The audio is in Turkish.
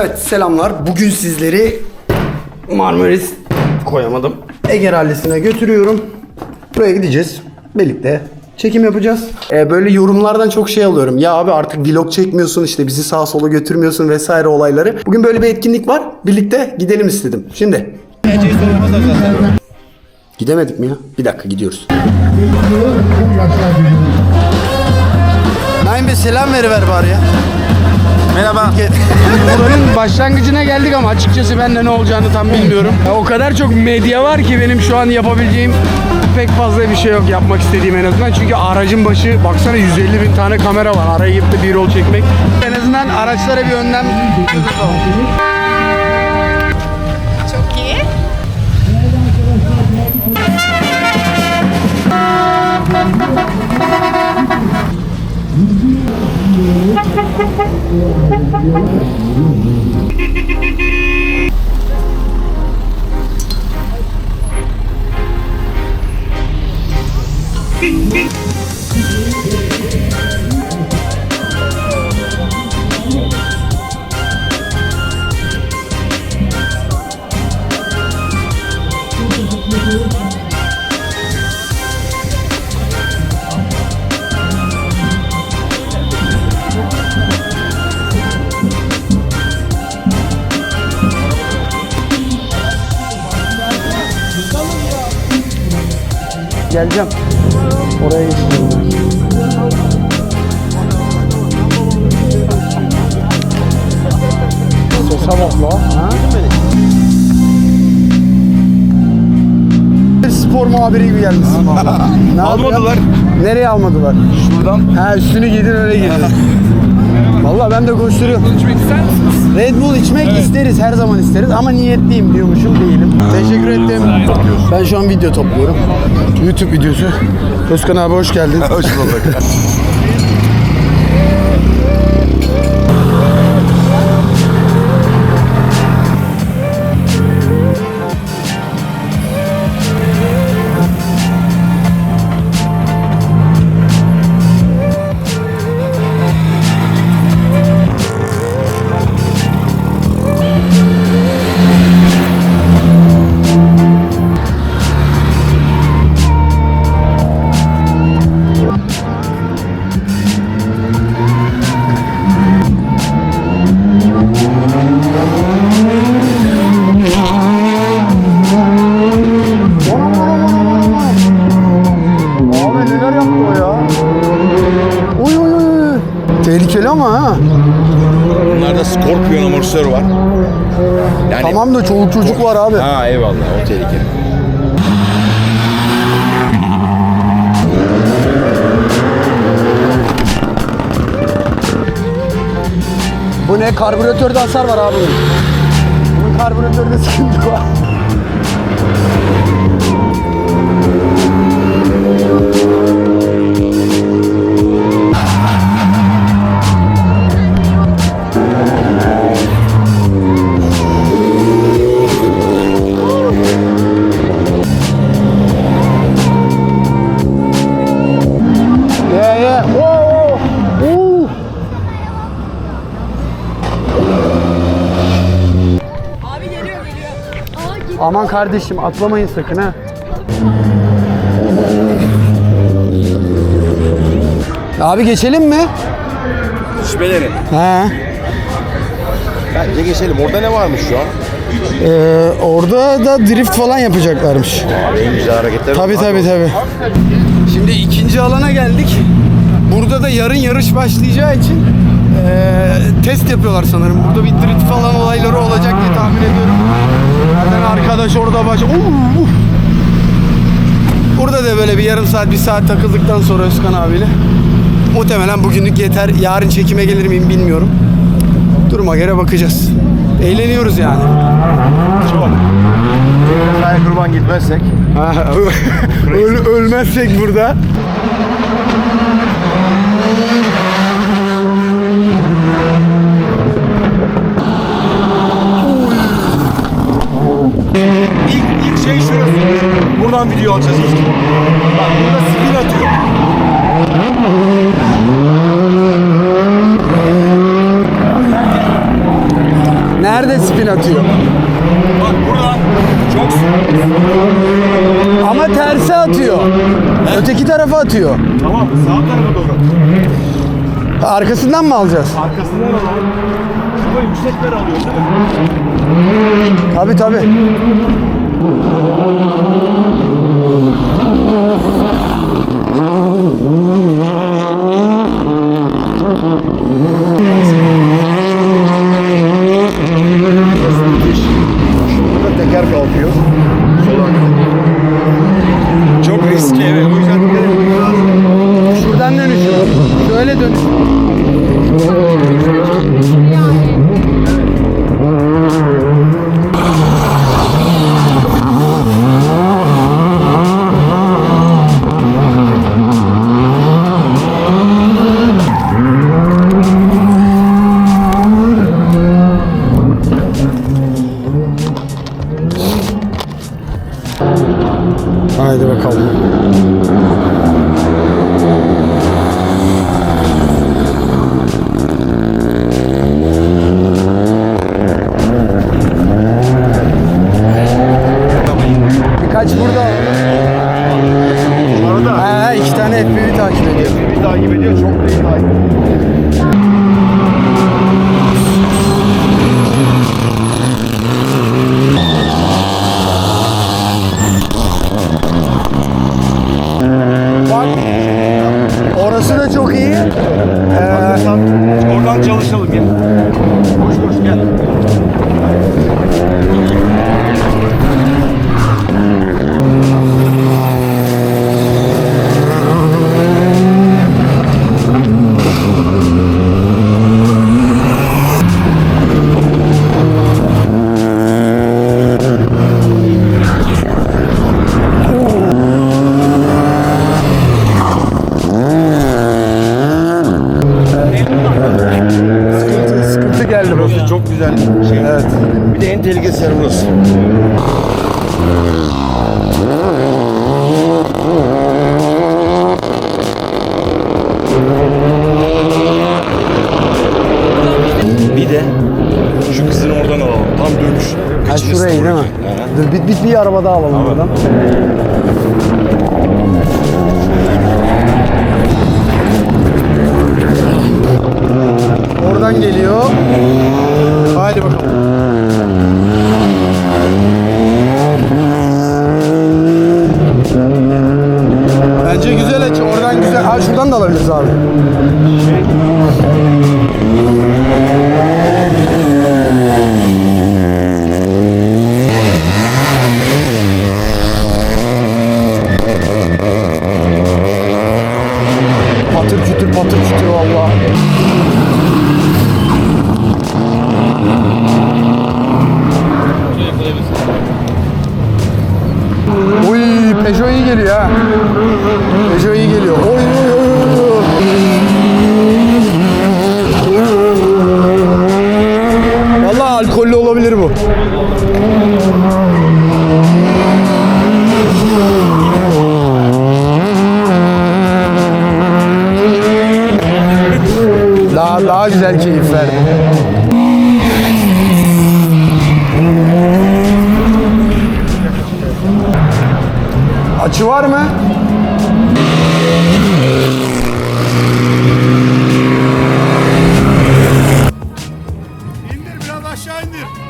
Evet selamlar. Bugün sizleri Marmaris koyamadım. Ege Rallisi'ne götürüyorum. Buraya gideceğiz. Birlikte çekim yapacağız. Ee, böyle yorumlardan çok şey alıyorum. Ya abi artık vlog çekmiyorsun işte bizi sağa sola götürmüyorsun vesaire olayları. Bugün böyle bir etkinlik var. Birlikte gidelim istedim. Şimdi. Gidemedik mi ya? Bir dakika gidiyoruz. Naim Bey selam veriver bari ya. Merhaba. Buranın başlangıcına geldik ama açıkçası ben de ne olacağını tam bilmiyorum. Ya o kadar çok medya var ki benim şu an yapabileceğim pek fazla bir şey yok yapmak istediğim en azından. Çünkü aracın başı baksana 150 bin tane kamera var. Araya girip de bir rol çekmek. En azından araçlara bir önlem Çok iyi. Thank you. Geleceğim. Oraya geçeceğim. Sese bak la. Ha? Spor muhabiri gibi gelmişsin. Ne Almadılar. yapıyorsun? Nereye almadılar? Şuradan. Ha üstünü giydin öyle giydin. Valla ben de koşturuyorum. Red Bull içmek isteriz her zaman isteriz ama niyetliyim diyormuşum değilim. Teşekkür ettim. Ben şu an video topluyorum. YouTube videosu. Özkan abi hoş geldin. Hoş bulduk. Tehlikeli ama ha. Bunlarda Scorpion amortisör var. Yani Tamam da çoluk çocuk var abi. Ha eyvallah o tehlikeli. Bu ne? Karbüratörde hasar var abi. Bunun karbüratörde sıkıntı var. Kardeşim atlamayın sakın ha. Abi geçelim mi? Şüphelerim. He. Bence geçelim. Orada ne varmış şu an? Ee, orada da drift falan yapacaklarmış. Abi en güzel hareketler. Tabi tabi tabi. Şimdi ikinci alana geldik. Burada da yarın yarış başlayacağı için eee, test yapıyorlar sanırım. Burada bir drift falan olayları olacak diye tahmin ediyorum. Zaten arkadaş orada baş... Uh, uh. Burada da böyle bir yarım saat, bir saat takıldıktan sonra Özkan abiyle. Muhtemelen bugünlük yeter. Yarın çekime gelir miyim bilmiyorum. Duruma göre bakacağız. Eğleniyoruz yani. Çok. Kaya kurban gitmezsek. Öl- ölmezsek burada. Buradan video alacağız ilk. Bak burada spin atıyor. atıyor. Bak burada çok Ama terse atıyor. Öteki tarafa atıyor. Tamam sağ tarafa doğru. Arkasından mı alacağız? Arkasından alalım. Şurada yüksekler alıyor değil mi? Tabii tabii. Oh, my God. Haydi bakalım. Birkaç burada. Arada Ha, iki tane FPV takip ediyor. bir takip ediyor. Çok iyi takip ediyor. Araba daha alalım buradan. Geliyor ha. Peugeot iyi geliyor. Oy oy oy. Valla alkollü olabilir bu. Daha daha güzel keyif verdi. Açı var mı? İndir biraz aşağı indir.